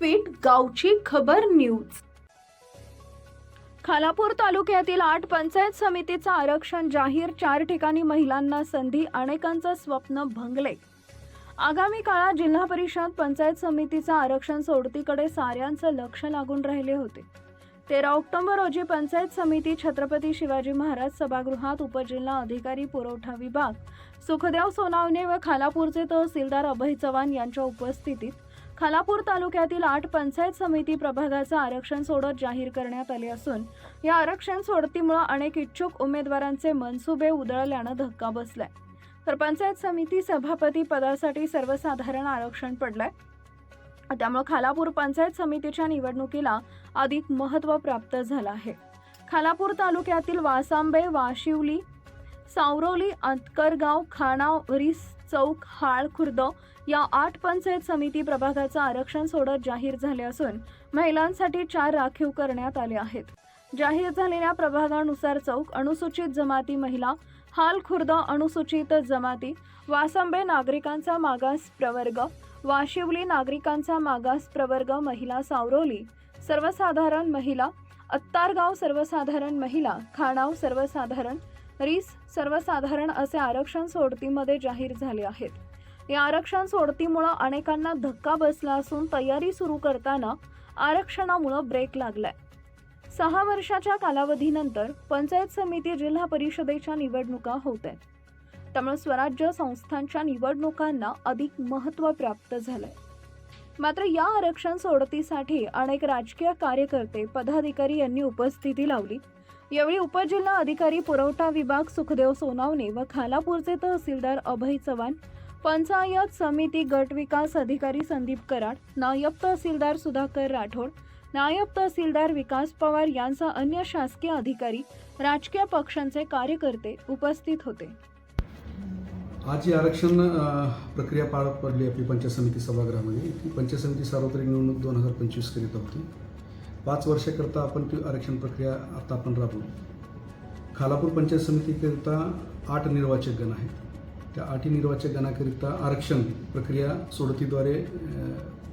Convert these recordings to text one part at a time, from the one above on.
व्यासपीठ गावची खबर न्यूज खालापूर तालुक्यातील आठ पंचायत समितीचं आरक्षण जाहीर चार ठिकाणी महिलांना संधी अनेकांचं स्वप्न भंगले. आगामी काळात जिल्हा परिषद पंचायत समितीचं आरक्षण सोडतीकडे साऱ्यांचं लक्ष लागून राहिले होते. तेरा ऑक्टोबर रोजी पंचायत समिती छत्रपती शिवाजी महाराज सभागृहात उपजिल्हा अधिकारी पुरवठा विभाग सुखदेव सोनावणे व खालापूरचे तहसीलदार अभय चव्हाण यांच्या उपस्थितीत खालापूर तालुक्यातील आठ पंचायत समिती प्रभागाचं आरक्षण सोडत जाहीर करण्यात आले असून या आरक्षण सोडतीमुळे अनेक इच्छुक उमेदवारांचे मनसुबे उधळल्यानं धक्का बसलाय. तर पंचायत समिती सभापती पदासाठी सर्वसाधारण आरक्षण पडलंय. त्यामुळे खालापूर पंचायत समितीच्या निवडणुकीला अधिक महत्त्व प्राप्त झालं आहे. खालापूर तालुक्यातील वासांबे वाशिवली सावरोली अंतकरगाव खाणाव रिस चौक हाळ खुर्द या आठ पंचायत समिती प्रभागाचं आरक्षण सोडत जाहीर झाले असून महिलांसाठी चार राखीव करण्यात आले आहेत. जाहीर झालेल्या प्रभागानुसार चौक अनुसूचित जमाती महिला हाल खुर्द अनुसूचित जमाती वासंबे नागरिकांचा मागास प्रवर्ग वाशिवली नागरिकांचा मागास प्रवर्ग महिला सावरोली सर्वसाधारण महिला अत्तारगाव सर्वसाधारण महिला खाणाव सर्वसाधारण रीस सर्वसाधारण असे आरक्षण सोडतीमध्ये जाहीर झाले आहेत. या आरक्षण सोडतीमुळं अनेकांना धक्का बसला असून तयारी सुरू करताना आरक्षणामुळं ब्रेक लागलाय. सहा वर्षाच्या कालावधीनंतर पंचायत समिती जिल्हा परिषदेच्या निवडणुका होत आहेत त्यामुळे स्वराज्य संस्थांच्या निवडणुकांना अधिक महत्त्व प्राप्त झालंय. मात्र या आरक्षण सोडतीसाठी अनेक राजकीय कार्यकर्ते पदाधिकारी यांनी उपस्थिती लावली. यावेळी उपजिल्हा अधिकारी पुरवठा विभाग सुखदेव सोनावणे व खालापूरचे तहसीलदार अभय चव्हाण पंचायत समिती गट विकास अधिकारी संदीप कराड नायब तहसीलदार सुधाकर राठोड नायब तहसीलदार विकास पवार यांसह अन्य शासकीय अधिकारी राजकीय पक्षांचे कार्यकर्ते उपस्थित होते. आज जी आरक्षण प्रक्रिया पार पडली आपली पंचायत समिती सभागृहामध्ये. ती पंचायत समिती सार्वत्रिक निवडणूक दोन हजार पंचवीस करीत होती. पाच वर्षाकरता आपण ती आरक्षण प्रक्रिया आता आपण राबवू. खालापूर पंचायत समितीकरिता आठ निर्वाचक गण आहेत. त्या आठही निर्वाचक गणाकरिता आरक्षण प्रक्रिया सोडतीद्वारे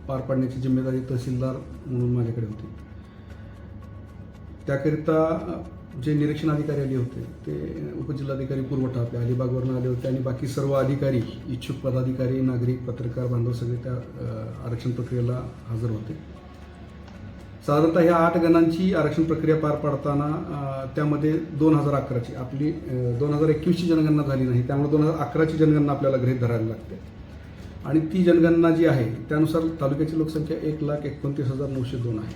पार पाडण्याची जिम्मेदारी तहसीलदार म्हणून माझ्याकडे होती. त्याकरिता जे निरीक्षण अधिकारी आले होते ते उपजिल्हाधिकारी पुरवठा आपल्या अलिबागवरून आले होते आणि बाकी सर्व अधिकारी इच्छुक पदाधिकारी नागरिक पत्रकार बांधव सगळे त्या आरक्षण प्रक्रियेला हजर होते. साधारणतः ह्या आठ गणांची आरक्षण प्रक्रिया पार पाडताना त्यामध्ये दोन हजार अकराची आपली दोन हजार एकवीसची जनगणना झाली नाही त्यामुळे दोन हजार अकराची जनगणना आपल्याला गृहित धरायला लागते. आणि ती जनगणना जी आहे त्यानुसार तालुक्याची लोकसंख्या एक लाख एकोणतीस हजार नऊशे दोन आहे.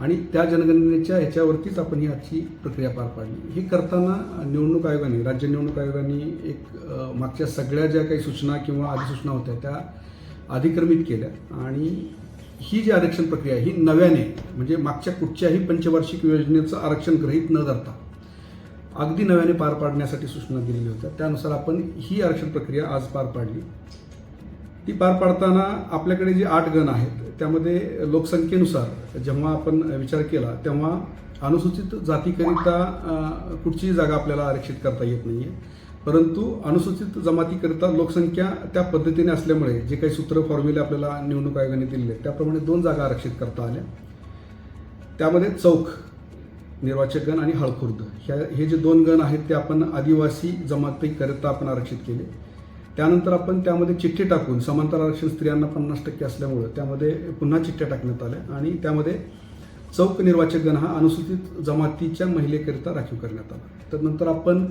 आणि त्या जनगणनेच्या ह्याच्यावरतीच आपण ही आजची प्रक्रिया पार पाडली. ही करताना निवडणूक आयोगाने राज्य निवडणूक आयोगाने एक मागच्या सगळ्या ज्या काही सूचना किंवा अधिसूचना होत्या त्या अधिक्रमित केल्या. आणि ही जी आरक्षण प्रक्रिया ही नव्याने म्हणजे मागच्या कुठच्याही पंचवार्षिक योजनेचं आरक्षण ग्रहीत न धरता अगदी नव्याने पार पाडण्यासाठी सूचना दिलेल्या होत्या. त्यानुसार आपण ही आरक्षण प्रक्रिया आज पार पाडली. ती पार पाडताना आपल्याकडे जे आठ गण आहेत त्यामध्ये लोकसंख्येनुसार जेव्हा आपण विचार केला तेव्हा अनुसूचित जातीकरिता कुठचीही जागा आपल्याला आरक्षित करता येत नाही आहे परंतु अनुसूचित जमातीकरिता लोकसंख्या त्या पद्धतीने असल्यामुळे जे काही सूत्र फॉर्म्युले आपल्याला निवडणूक आयोगाने दिलेले आहेत त्याप्रमाणे दोन जागा आरक्षित करता आल्या. त्यामध्ये चौक निर्वाचक गण आणि हळखुर्द. ह्या हे जे दोन गण आहेत ते आपण आदिवासी जमातीकरिता आपण आरक्षित केले. त्यानंतर आपण त्यामध्ये चिठ्ठी टाकून समांतर आरक्षण स्त्रियांना पन्नास टक्के असल्यामुळं त्यामध्ये पुन्हा चिठ्ठ्या टाकण्यात आल्या आणि त्यामध्ये चौक निर्वाचक गण हा अनुसूचित जमातीच्या महिलेकरिता राखीव करण्यात आला. तर नंतर आपण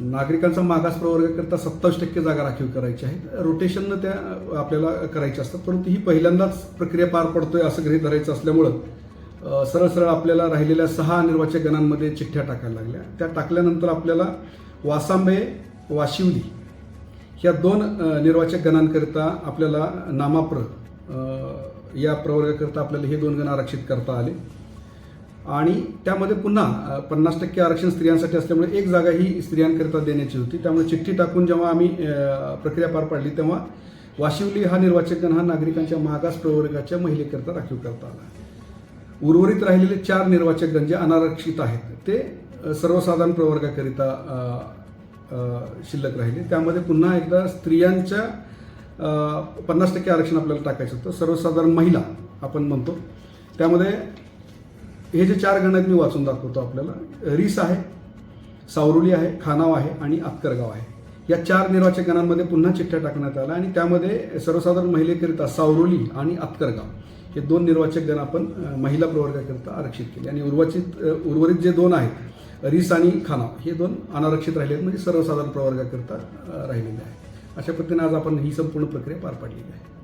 नागरिकांचा मागास प्रवर्गाकरिता सत्तावीस टक्के जागा राखीव करायच्या आहेत रोटेशननं त्या आपल्याला करायच्या असतात. परंतु ही पहिल्यांदाच प्रक्रिया पार पडतोय असं गृहित धरायचं असल्यामुळं सरळ सरळ आपल्याला राहिलेल्या सहा निर्वाचक गणांमध्ये चिठ्ठ्या टाकायला लागल्या. त्या टाकल्यानंतर आपल्याला वासांबे वाशिवली ह्या दोन निर्वाचक गणांकरिता आपल्याला नामाप्र या प्रवर्गाकरिता आपल्याला हे दोन गण आरक्षित करता आले. आणि त्यामध्ये पुन्हा पन्नास टक्के आरक्षण स्त्रियांसाठी असल्यामुळे एक जागा ही स्त्रियांकरिता देण्याची होती. त्यामुळे चिठ्ठी टाकून जेव्हा आम्ही प्रक्रिया पार पाडली तेव्हा वाशिवली हा निर्वाचकगण हा नागरिकांच्या मागास प्रवर्गाच्या महिलेकरिता राखीव करता आला. उर्वरित राहिलेले चार निर्वाचक गण जे अनारक्षित आहेत ते सर्वसाधारण प्रवर्गाकरिता शिल्लक राहिले. त्यामध्ये पुन्हा एकदा स्त्रियांच्या पन्नास टक्के आरक्षण आपल्याला टाकायचं होतं. सर्वसाधारण महिला आपण म्हणतो. त्यामध्ये हे जे चार गण आहेत मी वाचून दाखवतो आपल्याला रीस आहे सावरुली आहे खानाव आहे आणि अक्करगाव आहे. या चार निर्वाचक गणांमध्ये पुन्हा चिठ्ठ्या टाकण्यात आल्या आणि त्यामध्ये सर्वसाधारण महिलेकरिता सावरोली आणि अक्करगाव हे दोन निर्वाचक गण आपण महिला प्रवर्गाकरिता आरक्षित केले. आणि उर्वरित उर्वरित जे दोन आहेत रीस आणि खानाव हे दोन अनारक्षित राहिले आहेत म्हणजे सर्वसाधारण प्रवर्गाकरिता राहिलेले आहे अशा पद्धतीने आज आपण ही संपूर्ण प्रक्रिया पार पाडलेली आहे.